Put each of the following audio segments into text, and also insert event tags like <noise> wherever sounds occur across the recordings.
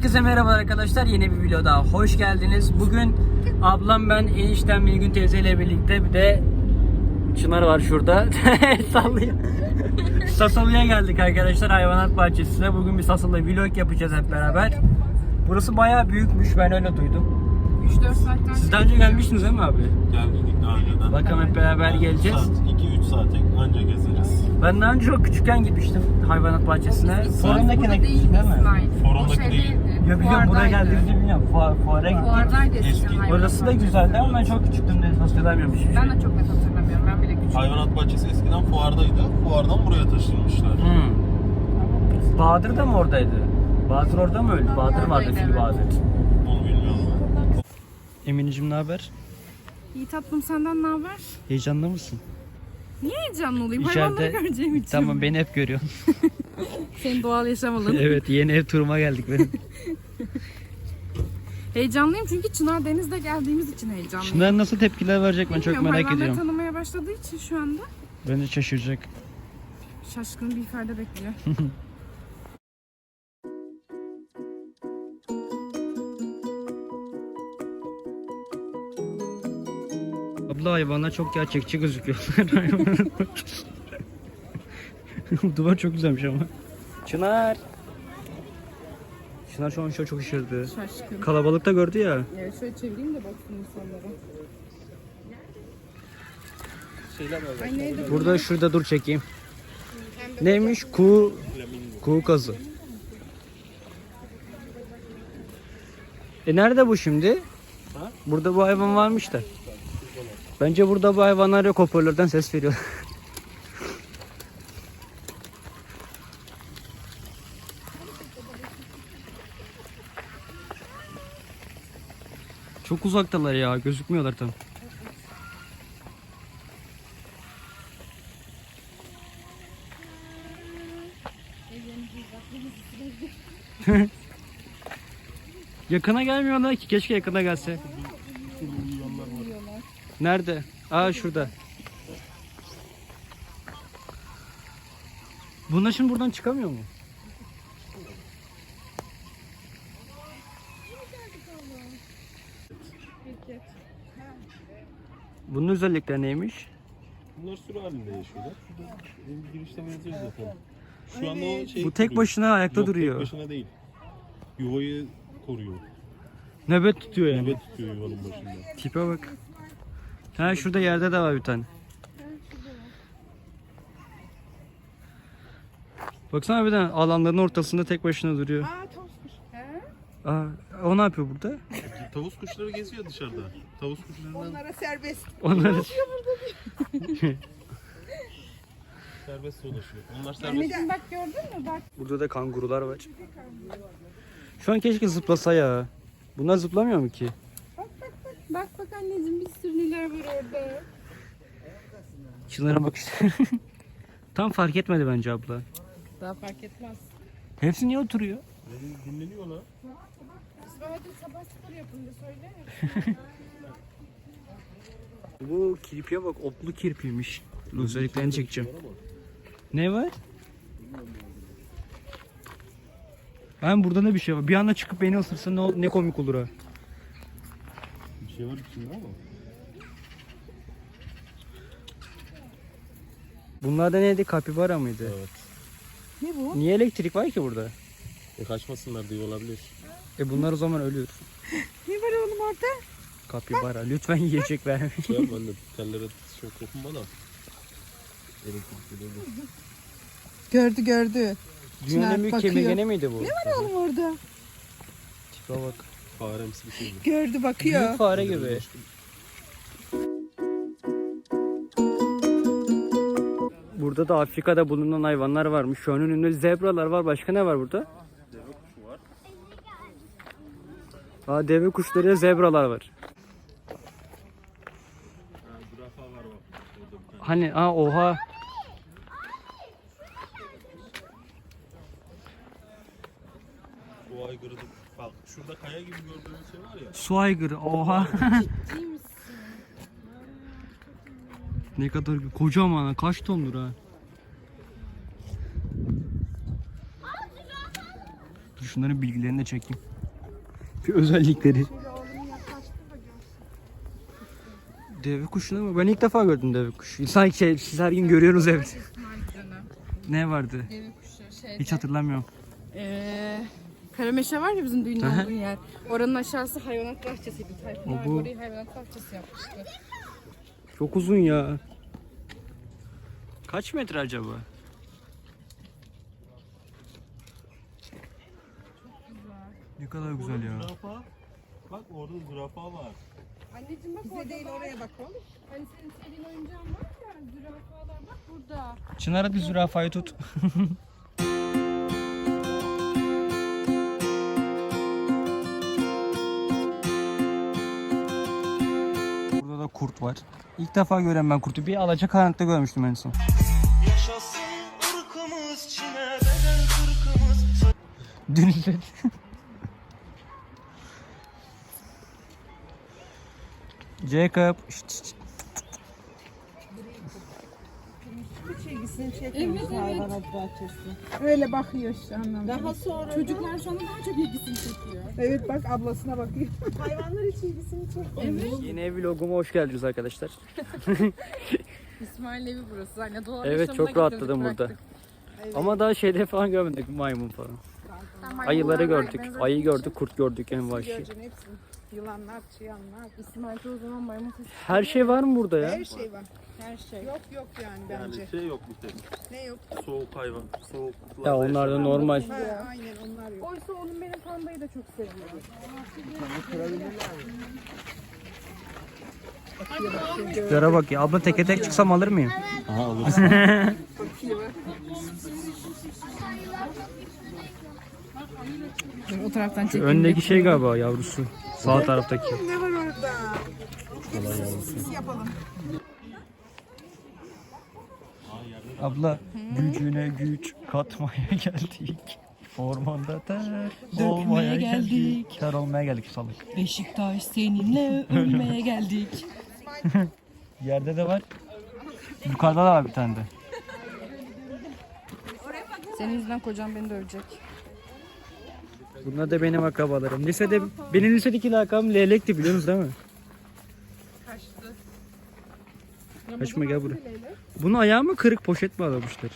Herkese merhaba arkadaşlar. Yeni bir video daha hoş geldiniz. Bugün ablam ben eniştem Bilgün teyze ile birlikte bir de Çınar var şurada. <laughs> Sallıyor. Sasalı'ya geldik arkadaşlar hayvanat bahçesine. Bugün bir Sasalı vlog yapacağız hep beraber. Burası bayağı büyükmüş ben öyle duydum. 3-4 saatten Siz daha önce gelmiştiniz değil mi abi? Geldik daha önceden. Bakalım hep beraber geleceğiz. Saat 2-3 saate anca gezeriz. Ben daha önce çok küçükken gitmiştim hayvanat bahçesine. Forumdakine Burada gitmiştim değil değil mi? İsmail. Forumdaki O şey değil. değildi. Ya biliyorum buraya Fuardaydı. geldiğimizi bilmiyorum. Fuar, fuara gittik. Fuardaydı Eski. hayvanat Orası da bahçesi. güzeldi ama ben çok küçüktüm de hatırlamıyorum hiçbir şey. Ben de çok net hatırlamıyorum. Ben bile küçüktüm. Hayvanat bahçesi eskiden fuardaydı. Fuardan buraya taşınmışlar. Hmm. Bahadır da mı oradaydı? Bahadır orada mı öldü? Bahadır vardı Oradaydı, Fil evet. Bahadır. Onu bilmiyorum. Eminicim ne haber? İyi tatlım senden ne haber? Heyecanlı mısın? Niye heyecanlı olayım? İçeride- Hayvanları göreceğim için. Tamam beni hep görüyorsun. <laughs> Senin doğal yaşam alanın. evet yeni ev turuma geldik benim. <laughs> Heyecanlıyım çünkü Çınar Deniz'de geldiğimiz için heyecanlıyım. Şunlar nasıl tepkiler verecek ben çok Bilmiyorum, merak hayvanları ediyorum. tanımaya başladığı için şu anda Bence şaşıracak. şaşkın bir ifade bekliyor. <laughs> Abla hayvanlar çok gerçekçi gözüküyorlar. <laughs> <laughs> Duvar çok güzelmiş ama. Çınar. Çınar şu an şu an çok şaşırdı. Şaşkın. Kalabalıkta gördü ya. Evet şöyle çevireyim de baksın insanlara. Ay neydi bu? Burada şurada dur çekeyim. Neymiş? Kuğu, kuğu kazı. E nerede bu şimdi? Burada bu hayvan varmış da. Bence burada bu hayvanlar yok hoparlörden ses veriyor. <laughs> Çok uzaktalar ya gözükmüyorlar tam. <laughs> Yakına gelmiyorlar ki keşke yakına gelse. Nerede? Aa şurada. Bunlar şimdi buradan çıkamıyor mu? Bunun özellikleri neymiş? Bunlar sürü halinde yaşıyorlar. Şurada benim bir girişte benziyor zaten. Şu anda o şey Bu tek koruyor. başına ayakta Yok, duruyor. Tek başına değil. Yuvayı koruyor. Nöbet tutuyor yani. Nöbet tutuyor yuvanın başında. Tipe bak. Ha şurada yerde de var bir tane. Baksana bir tane alanların ortasında tek başına duruyor. Aa tavus kuş. He? Aa, o ne yapıyor burada? Tavus kuşları geziyor dışarıda. Tavus kuşlarından Onlara serbest. Onlar <laughs> serbest dolaşıyor. Onlar serbest. Anneciğim bak gördün mü? Bak. burada da kangurular var. Şu an keşke zıplasa ya. Bunlar zıplamıyor mu ki? Bak bak anneciğim bir sürü neler var orada. Çınar'a bak işte. <laughs> Tam fark etmedi bence abla. Daha fark etmez. Hepsi niye oturuyor? Dinleniyorlar. İsmail hadi sabah spor yapınca söyle. Bu kirpiye bak oklu kirpiymiş. Özelliklerini çekeceğim. Ne var? Ben burada ne bir şey var. Bir anda çıkıp beni ısırsa ne, ne komik olur ha. Şey var içinde ama. Bunlar da neydi? Kapibara mıydı? Evet. Ne bu? Niye elektrik var ki burada? E kaçmasınlar diye olabilir. E bunlar o zaman ölür. <laughs> Ne var oğlum orada? Kapibara lütfen yiyecek verme. <laughs> Şey yapma anne tellere çok dokunma da. Elektrik geliyor. Gördü gördü. Dünyanın Çınar büyük bakıyor. miydi bu? Ne var oğlum orada? Tipe bak. Faremsi bir şey mi? Gördü bakıyor. Büyük fare gibi. Burada da Afrika'da bulunan hayvanlar varmış. Şu an önümde zebralar var. Başka ne var burada? Deve kuşu var. Aa, deve kuşları, zebralar var. Hani aa oha. Bu aygırı da bak şurada kaya gibi gördüğünüz şey var ya. Su aygırı oha. <laughs> ne kadar kocaman ha, kaç tondur ha. şunların bilgilerini de çekeyim. Bir özellikleri. Deve kuşunu mu? Ben ilk defa gördüm deve kuşu. Sanki şey, siz her gün görüyorsunuz evet. Ne vardı? Deve kuşu. Hiç hatırlamıyorum. Eee Karameşe var ya bizim düğün Aha. olduğu yer. Oranın aşağısı hayvanat bahçesiydi. Tayfun abi Oho. orayı hayvanat bahçesi yapmıştı. Çok uzun ya. Kaç metre acaba? Ne kadar güzel ya. Zürafa. Bak orada zürafa var. Anneciğim bak Bize değil oraya bak oğlum. Hani senin sevdiğin oyuncağın var ya zürafalar bak burada. Çınar hadi zürafayı tut. <laughs> kurt var. İlk defa gören ben kurtu. Bir alacakaranlıkta görmüştüm en son. Dün. <laughs> Jacob. Şşt, şşt. Evet evet. Öyle bakıyor şu an. Daha sonra Çocuklar şu anda daha çok ilgisini çekiyor. Evet bak ablasına bakıyor. <laughs> Hayvanlar hiç ilgisini çekmiyor. Yeni vloguma hoş geldiniz arkadaşlar. <laughs> İsmail evi burası. Hani doğal Evet yaşamına çok getirdik, rahatladım burada. bıraktık. Ama daha şeyde falan görmedik maymun falan. Ayıları gördük, şey ayı gördük, kurt gördük en vahşi. Göreceksin hepsini. Yılanlar, çıyanlar. İsmail çoğu zaman maymun sesi. Her şey var mı burada ya? Her şey var. Her şey. Yok yok yani bence. Yani şey yok bir tek. Ne yok? Soğuk hayvan. Soğuk. Ya onlar da normal. Ha, aynen onlar yok. Oysa onun benim pandayı da çok seviyor. Şuraya bak ya. Abla teke tek çıksam alır mıyım? Aha alırsın. <laughs> Dur, o taraftan çekeyim. Öndeki şey galiba yavrusu. Sağ taraftaki. Ne var orada? Biz yapalım. Abla gücüne güç katmaya <laughs> geldik. Ormanda ter olmaya geldik. Ter olmaya geldik salık. Beşiktaş seninle <laughs> ölmeye geldik. <laughs> Yerde de var. Yukarıda da var bir tane de. Senin yüzünden kocam beni dövecek. Bunlar da benim akrabalarım. Lisede, benim lisedeki lakabım Leylek'ti biliyorsunuz değil mi? Kaçma gel buraya. Bunun ayağı mı kırık poşet mi alamışlar?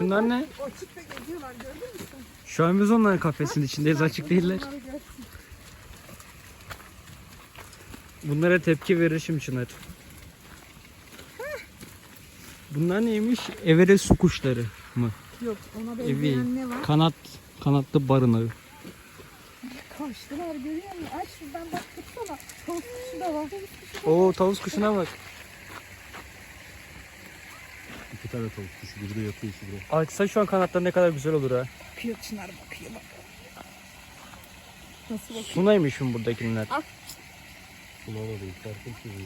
Şunlar ne? Şu an biz onların kafesinin içindeyiz açık değiller. Bunlara tepki verir şimdi Çınar. Bunlar neymiş? Evere su kuşları mı? Yok ona Evi. benzeyen ne var? Kanat kanatlı barınağı. Kaçtılar görüyor musun? Aç şuradan bak tutsana. Tavuk kuşu da var. Oo tavus kuşuna bak. İki tane tavuk kuşu. Biri de yatıyor şurada. Açsa şu an kanatları ne kadar güzel olur ha. Bakıyor Çınar bakıyor bak. Nasıl bakıyor? Sunaymış şimdi buradakiler. Buna da değil. Farkın çocuğu.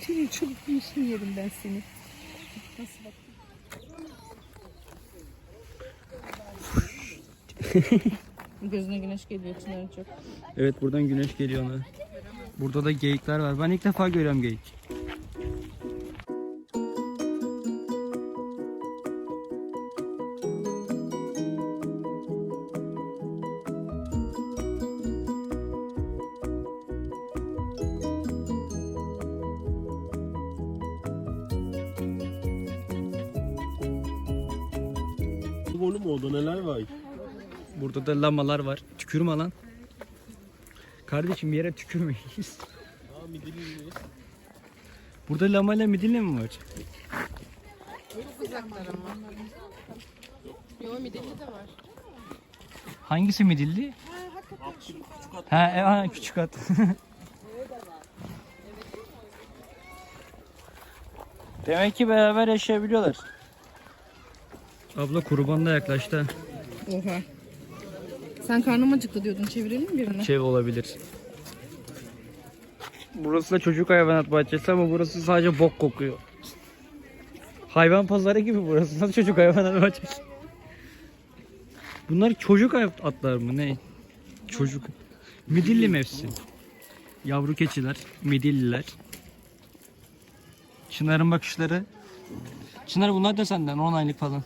Senin çabuk bir işini yerim ben seni. Nasıl bak? <laughs> Gözüne güneş geliyor Çınar'ın çok. Evet buradan güneş geliyor ona. Burada da geyikler var. Ben ilk defa görüyorum geyik. Oğlum orada neler var? Burada da lamalar var. Tükürme lan. Kardeşim bir yere tükürmeyiz. Aa midilli mi? Burada lama ile midilli mi var? Yo midilli de var. Hangisi midilli? Ha, e, ha küçük at. <laughs> Demek ki beraber yaşayabiliyorlar. Abla kurban da yaklaştı. Oha. Sen karnım acıktı diyordun. Çevirelim mi birini? Şey olabilir. Burası da çocuk hayvanat bahçesi ama burası sadece bok kokuyor. Hayvan pazarı gibi burası. Nasıl çocuk hayvanları bahçesi? Bunlar çocuk atlar mı ne? Çocuk. Midilli mevsim. Yavru keçiler, midilliler. Çınar'ın bakışları. Çınar bunlar da senden 10 aylık falan.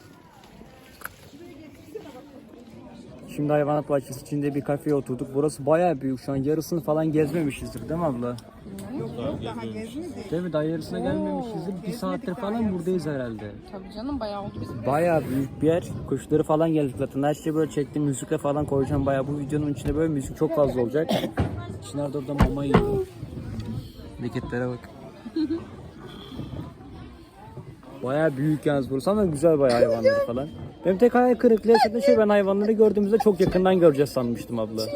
Şimdi hayvanat bahçesi içinde bir kafeye oturduk. Burası bayağı büyük şu an. Yarısını falan gezmemişizdir değil mi abla? Daha gezmedi. Değil mi? Daha yarısına gelmemişizdir. Bir saattir falan buradayız herhalde. Tabii canım bayağı oldu bizim. Bayağı büyük bir yer. Kuşları falan geldik zaten. Her şeyi böyle çektim. Müzikle falan koyacağım. Bayağı bu videonun içinde böyle müzik çok fazla olacak. <laughs> Çınar da orada mama yiyor. Hareketlere bak. <laughs> Bayağı büyük yalnız burası ama güzel bayağı hayvanları falan. Benim tek hayal kırıklığı yaşadığım şey ben hayvanları gördüğümüzde çok yakından göreceğiz sanmıştım abla.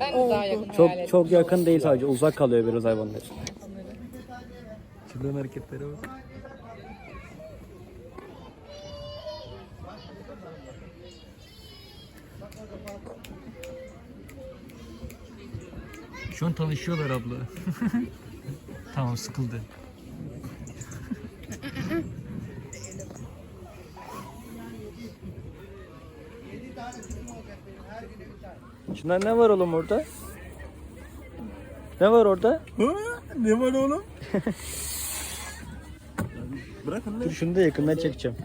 Ben de daha yakın Çok hayal çok yakın değil sadece uzak kalıyor biraz hayvanlar. Çılgın hareketlere bak. Şu an tanışıyorlar abla. <laughs> tamam sıkıldı. Şunlar ne var oğlum orada? Ne var orada? ne var oğlum? Bırakın Dur şunu da yakından çekeceğim.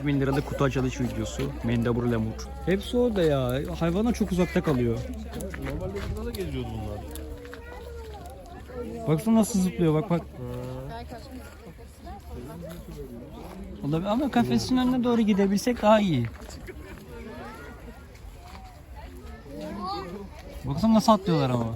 ...100 bin liralık kutu açılış videosu. Mendebur lemur. Hepsi orada ya. Hayvanlar çok uzakta kalıyor. Normalde burada da geziyordu bunlar. Baksana nasıl zıplıyor bak bak. Olabilir ama kafesin önüne doğru gidebilsek daha iyi. Baksana nasıl atlıyorlar ama.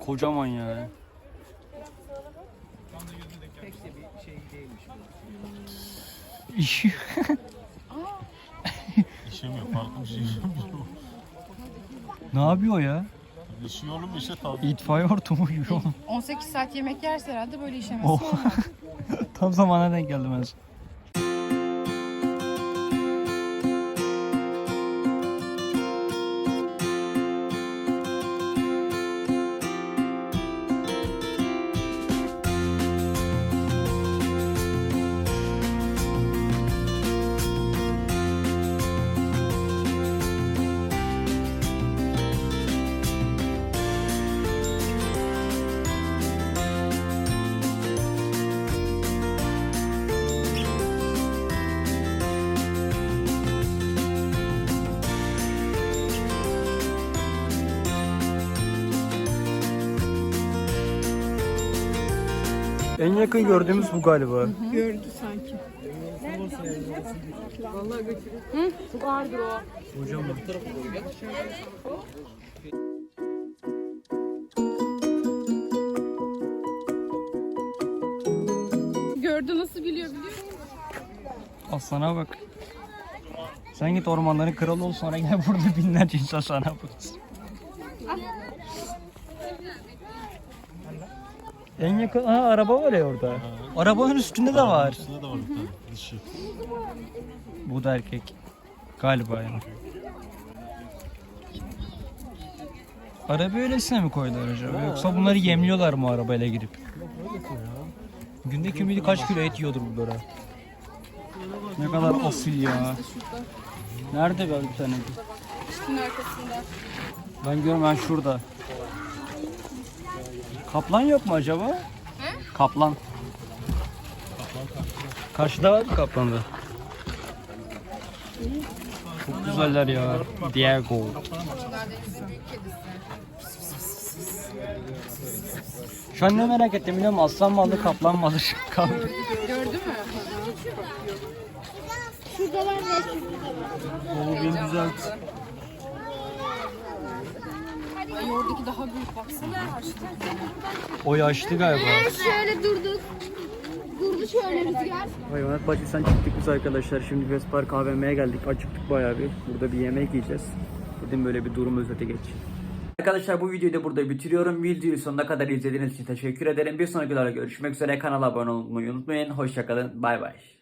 Kocaman ya. İşi. <laughs> İşemiyor. Farklı bir şey işemiyor. ne yapıyor ya? İşiyor oğlum işe tabi. İtfaiye ortamı gibi oğlum. 18 saat yemek yerse herhalde böyle işemesi Oh. olmaz. <laughs> Tam zamana denk geldim ben. En yakın gördüğümüz bu galiba. Gördü sanki. Kocaman. Gördü nasıl biliyor biliyor musun? Aslana bak. Sen git ormanların kralı ol sonra gel <laughs> burada binlerce insan sana baksın. En yakın, aha araba var ya orada. Arabanın üstünde de var. Üstünde de var bir tane dişi. Bu da erkek. Galiba yani. Araba öylesine mi koydular acaba? Yoksa bunları yemliyorlar mı arabayla gidip? Günde kim bilir kaç kilo et yiyordur bunlara. Ne kadar asil ya. Nerede böyle bir tane? Üstün arkasında. Ben ben şurada. Kaplan yok mu acaba? Kaplan. Karşıda var mı kaplan da? Çok güzeller ya. Diego. Şu an ne merak ettim biliyor musun? Aslan mı aldı, kaplan mı alır? Kaldı. <laughs> Gördü mü? Oo, beni düzelt. Ay oradaki daha büyük baksana. O yaşlı galiba. Şöyle durduk. Durdu şöyle rüzgar. Hayvanat bahçesinden çıktık biz arkadaşlar. Şimdi Vespark AVM'ye geldik. Acıktık bayağı bir. Burada bir yemek yiyeceğiz. Dedim böyle bir durum özete geç. Arkadaşlar bu videoyu da burada bitiriyorum. Videoyu sonuna kadar izlediğiniz için teşekkür ederim. Bir sonraki videoda görüşmek üzere. Kanala abone olmayı unutmayın. Hoşçakalın. Bay bay.